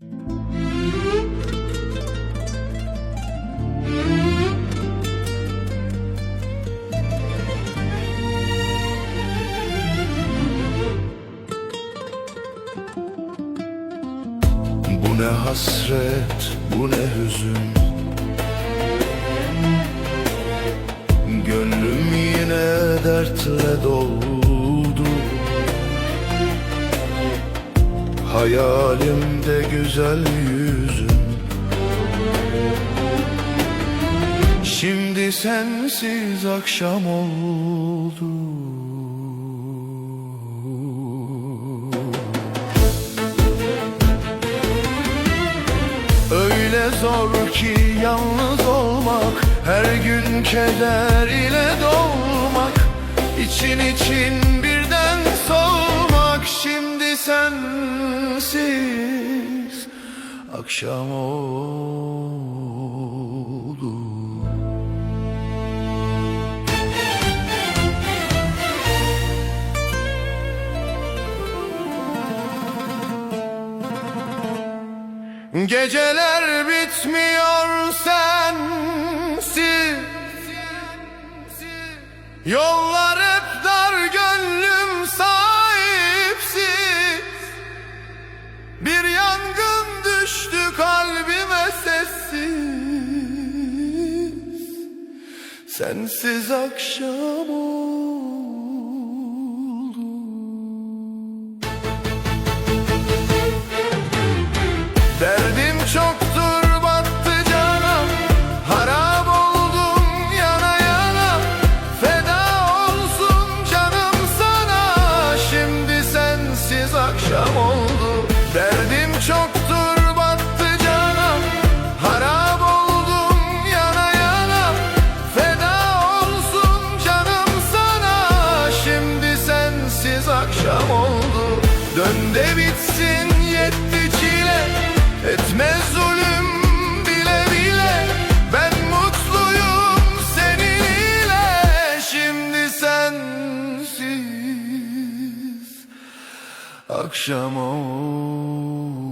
Bu ne hasret, bu ne hüzün. Gönlüm yine dertle doldu Hayalimde güzel yüzün. Şimdi sensiz akşam oldu. Öyle zor ki yalnız olmak Her gün keder ile dolmak. İçin için birden solmak Şimdi sensiz akşam oldu. Geceler bitmiyor sensiz. Yollar Sensiz akşam oldu. Derdim çoktur battı canım Harap oldum yana yana. Feda olsun canım sana Şimdi sensiz akşam oldu Dön de bitsin yetti çile. Etme zulüm bile bile. Ben mutluyum seninle Şimdi sensiz Akşam oldu